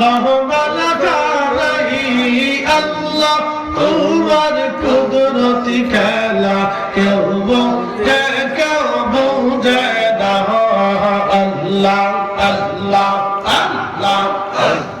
কহমান কারাই আল্লাহ তোমার কুদরতি খেলা কেউ বোঝে কেউ বোঝে না আল্লাহ আল্লাহ আল্লাহ আল্লাহ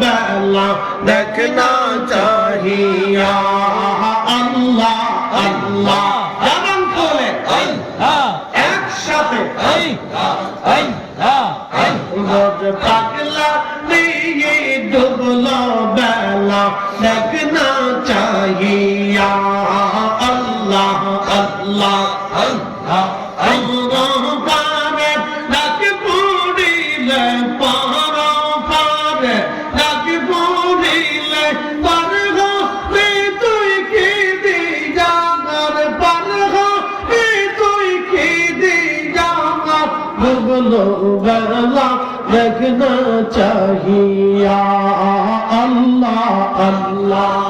বেলা দেখনা চাহিয়া পাগলা দিয়ে ডুবলো বেলা, দেখনা চাহিয়া। আল্লাহ আল্লাহ আল্লাহ আল্লাহ পারে, ডাক পুরিলে পার পারে, ডাক পুরিলে পার হবে তুই কি দি জানার পার হবে তুই কি দি জানার ভুগলো বেলা দেখনা চাহিয়া আল্লাহ আল্লাহ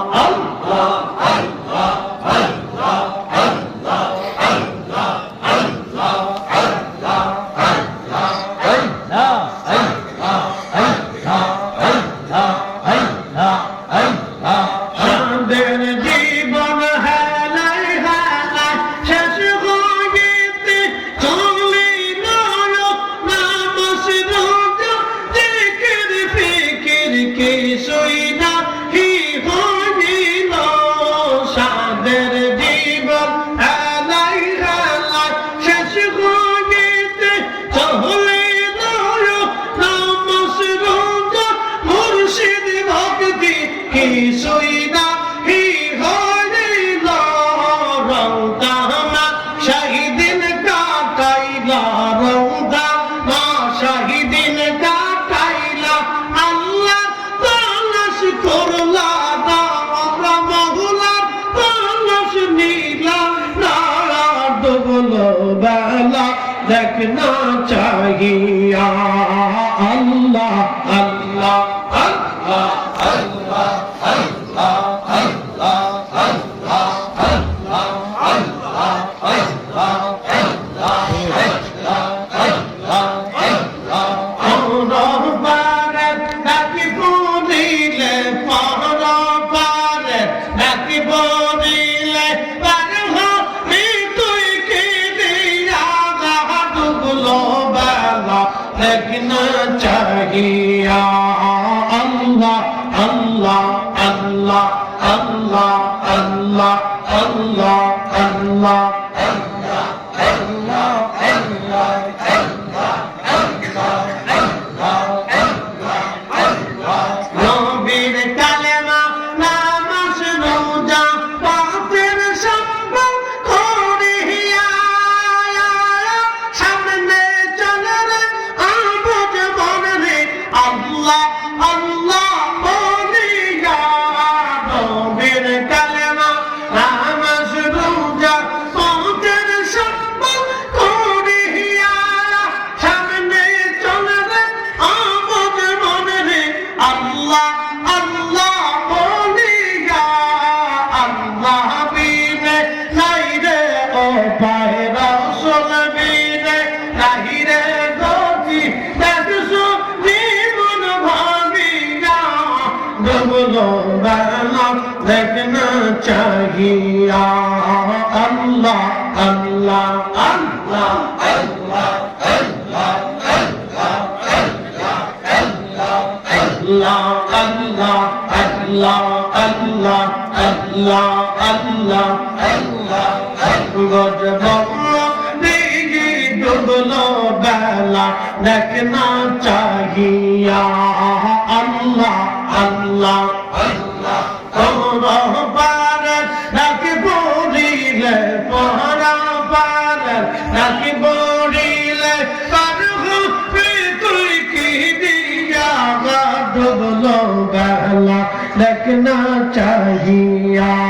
দেখনা চাহিয়া চাহিয়া আল্লাহ আল্লাহ আল্লাহ আল্লাহ আল্লাহ আল্লাহ আল্লাহ নবীর কালেমা নামাজ রোজা আল্লাহ ডুবলো বেলা দেখনা চাহিয়া আল্লাহ আল্লাহ আল্লাহ আল্লাহ বেলা দেখনা চাহিয়া আল্লাহ আল্লাহ তোর পারে নাকি বলিলে পহরা পারে নাকি বলিলে পার হবে তুই দেখনা চাহিয়া।